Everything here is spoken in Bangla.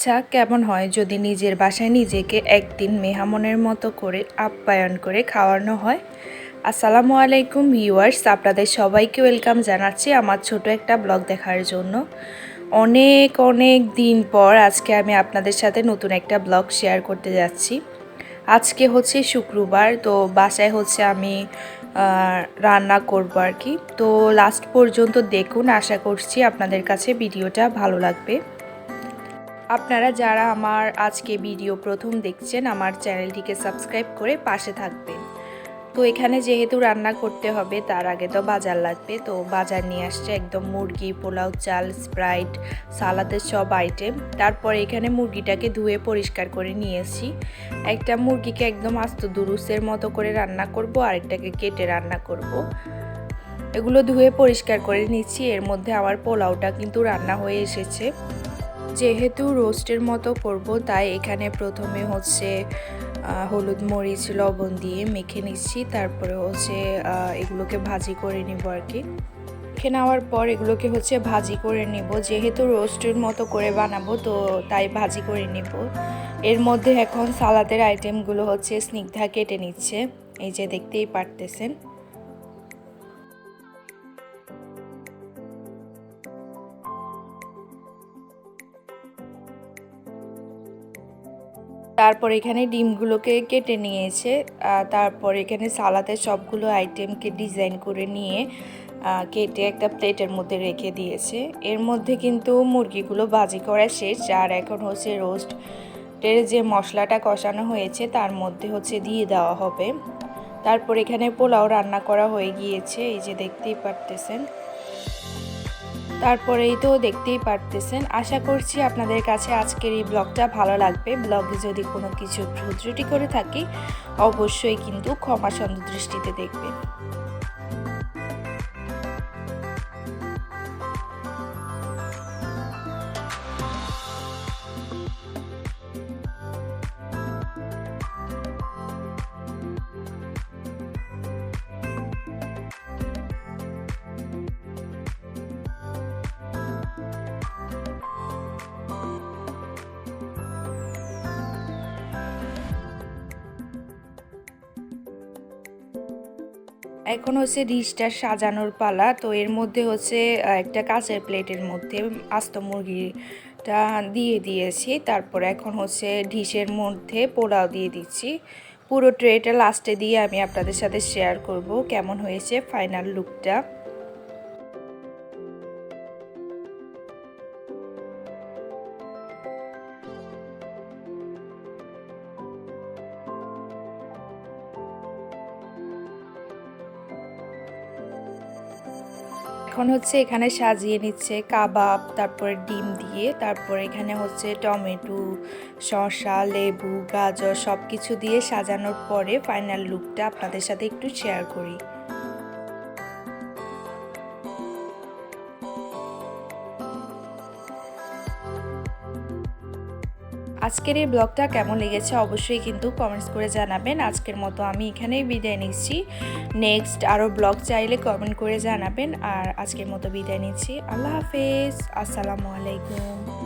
আচ্ছা কেমন হয় যদি নিজের বাসায় নিজেকে একদিন মেহামনের মতো করে আপ্যায়ন করে খাওয়ানো হয়? আসসালামু আলাইকুম ভিউয়ার্স, আপনাদের সবাইকে ওয়েলকাম জানাচ্ছি আমার ছোট একটা ব্লগ দেখার জন্য। অনেক অনেক দিন পর আজকে আমি আপনাদের সাথে নতুন একটা ব্লগ শেয়ার করতে যাচ্ছি। আজকে হচ্ছে শুক্রবার, তো বাসায় হচ্ছে আমি রান্না করব আর কি। তো লাস্ট পর্যন্ত দেখুন, আশা করছি আপনাদের কাছে ভিডিওটা ভালো লাগবে। আপনারা যারা আমার আজকে ভিডিও প্রথম দেখছেন, আমার চ্যানেলটিকে সাবস্ক্রাইব করে পাশে থাকবেন। তো এখানে যেহেতু রান্না করতে হবে, তার আগে তো বাজার লাগবে। তো বাজার নিয়ে আসছে একদম মুরগি, পোলাও, চাল, স্প্রাইট, সালাদের সব আইটেম তারপরে এখানে মুরগিটাকে ধুয়ে পরিষ্কার করে নিয়েছি একটা মুরগিকে একদম আস্ত দুরুসের মতো করে রান্না করব, আরেকটাকে কেটে রান্না করব। এগুলো ধুয়ে পরিষ্কার করে নিচ্ছি। এর মধ্যে আমার পোলাওটা কিন্তু রান্না হয়ে এসেছে। যেহেতু রোস্টের মতো করব, তাই এখানে প্রথমে হচ্ছে হলুদ মরিচ, লবণ দিয়ে মেখে নিচ্ছি। তারপরে হচ্ছে এগুলোকে ভাজি করে নিব আর কি। মেখে নেওয়ার পর এগুলোকে হচ্ছে ভাজি করে নিব। যেহেতু রোস্টের মতো করে বানাবো, তো তাই ভাজি করে নিব। এর মধ্যে এখন সালাদের আইটেমগুলো হচ্ছে স্নিগ্ধা কেটে নিচ্ছে। এই যে দেখতেই পারতেছেন। তারপর এখানে ডিমগুলোকে কেটে নিয়েছে তারপর এখানে সালাদের সবগুলো আইটেমকে ডিজাইন করে নিয়ে কেটে একটা প্লেটের মধ্যে রেখে দিয়েছে। এর মধ্যে কিন্তু মুরগিগুলো ভাজি করা শেষ, আর এখন হচ্ছে রোস্টের যে মশলাটা কষানো হয়েছে তার মধ্যে হচ্ছে দিয়ে দেওয়া হবে। তারপর এখানে পোলাও রান্না করা হয়ে গিয়েছে, এই যে দেখতেই পারতেছেন। তারপরেই তো দেখতেই পারতেছেন। আশা করছি আপনাদের কাছে আজকের এই ব্লগটা ভালো লাগবে। ব্লগে যদি কোনো কিছু ভুল ত্রুটি করে থাকি, অবশ্যই কিন্তু ক্ষমা দৃষ্টিতে দেখবেন। এখন হচ্ছে ডিশটা সাজানোর পালা। তো এর মধ্যে হচ্ছে একটা কাঁচের প্লেটের মধ্যে আস্ত মুরগিটা দিয়ে দিয়েছি। তারপর এখন হচ্ছে ডিশের মধ্যে পোলাও দিয়ে দিচ্ছি। পুরো ট্রেটা লাস্টে দিয়ে আমি আপনাদের সাথে শেয়ার করব কেমন হয়েছে ফাইনাল লুকটা এখন হচ্ছে এখানে সাজিয়ে নিচ্ছে কাবাব, তারপরে ডিম দিয়ে, তারপর এখানে হচ্ছে টমেটো, শসা, লেবু, গাজর সব কিছু দিয়ে সাজানোর পরে ফাইনাল লুকটা আপনাদের সাথে একটু শেয়ার করি। আজকের এই ব্লগটা কেমন লেগেছে অবশ্যই কিন্তু কমেন্টস করে জানাবেন। আজকের মতো আমি এখানেই বিদায় নিচ্ছি। নেক্সট আরও ব্লগ চাইলে কমেন্ট করে জানাবেন। আর আজকের মতো বিদায় নিচ্ছি। আল্লাহ হাফেজ। আসসালামু আলাইকুম।